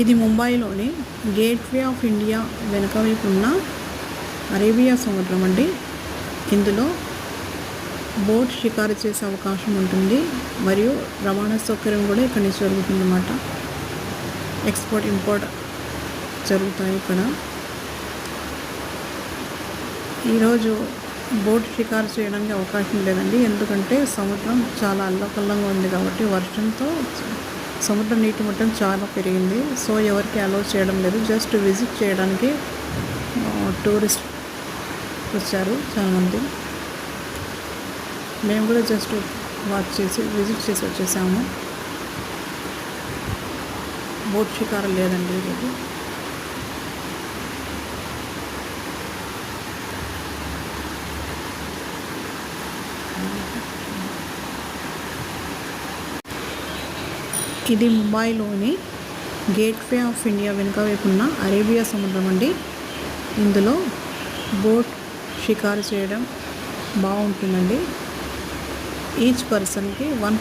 ఇది ముంబైలోని gateway of India వెనుక వైపు ఉన్న అరేబియా సముద్రం అండి. ఇందులో బోట్ షికారు చేసే అవకాశం ఉంటుంది. మరియు రవాణా సౌకర్యం కూడా ఇక్కడ నుంచి జరుగుతుందన్నమాట. ఎక్స్పోర్ట్ ఇంపోర్ట్ జరుగుతాయి ఇక్కడ. ఈరోజు బోట్ షికారు చేయడానికి అవకాశం లేదండి. ఎందుకంటే సముద్రం చాలా అల్లకల్లంగా ఉంది కాబట్టి వర్షంతో సముద్ర నీటి మట్టం చాలా పెరిగింది. సో ఎవరికి అలౌ చేయడం లేదు. జస్ట్ విజిట్ చేయడానికి టూరిస్ట్ వచ్చారు చాలామంది. మేము కూడా జస్ట్ వాచ్ చేసి విజిట్ చేసి వచ్చేసాము. బోట్ షికారం లేదండి ఈరోజు. ఇది ముంబైలోని గేట్వే ఆఫ్ ఇండియా వెనుక వైపు ఉన్న అరేబియా సముద్రం అండి. ఇందులో బోట్ షికారు చేయడం బాగుంటుందండి. ఈచ్ పర్సన్కి వన్